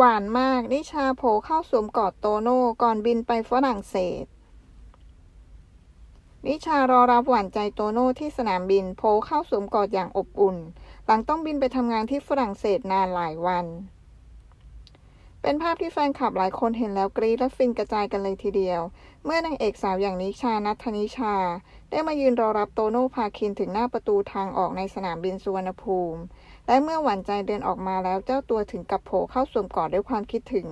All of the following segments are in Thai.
หวานมาก นิชาโผล่เข้าสวมกอดโตโน่ก่อนบินไปฝรั่งเศส นิชารอรับหวานใจโตโน่ที่สนามบินโผล่เข้าสวมกอดอย่างอบอุ่น หลังต้องบินไปทำงานที่ฝรั่งเศสนานหลายวัน เป็นภาพที่แฟนคลับหลายคนเห็นแล้วกรี๊ดและฟินกระจายกันเลยทีเดียว เมื่อนางเอกสาวอย่างนิชานัทธนิชา ได้มายืนรอรับโตโน่พาคินถึงหน้าประตูทางออกในสนามบินสุวรรณภูมิ และเมื่อหวานใจเดินออกมาแล้วเจ้าตัวถึงกับโผล่เข้าสวมกอดด้วยความคิดถึง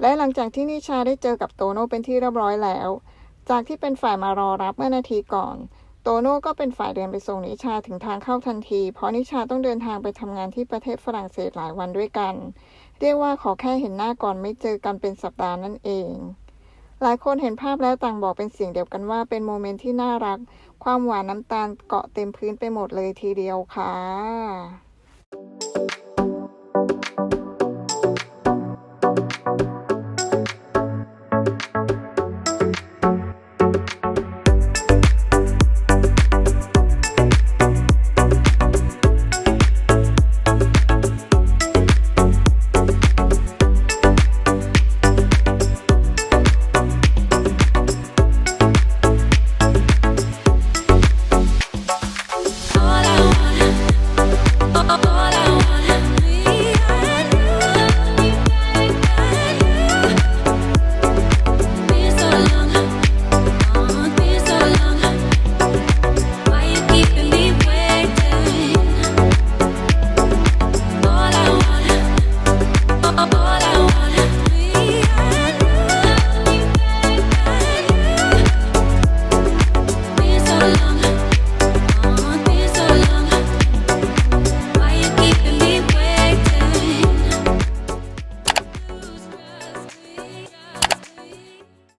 และหลังจากที่นิชาได้เจอกับโตโน่เป็นที่เรียบร้อยแล้ว จากที่เป็นฝ่ายมารอรับเมื่อนาทีก่อน โตโน่ก็เป็นฝ่ายเดินไปส่งนิชาถึงทางเข้าทันที เพราะนิชาต้องเดินทางไปทำงานที่ประเทศฝรั่งเศสหลายวันด้วยกัน เรียกว่าขอแค่เห็นหน้าก่อนไม่เจอกันเป็นสัปดาห์นั่นเอง หลายคนเห็นภาพแล้วต่างบอกเป็นเสียงเดียวกันว่าเป็นโมเมนต์ที่น่ารัก ความหวานน้ำตาลเกาะเต็มพื้นไปหมดเลยทีเดียวค่ะ sola.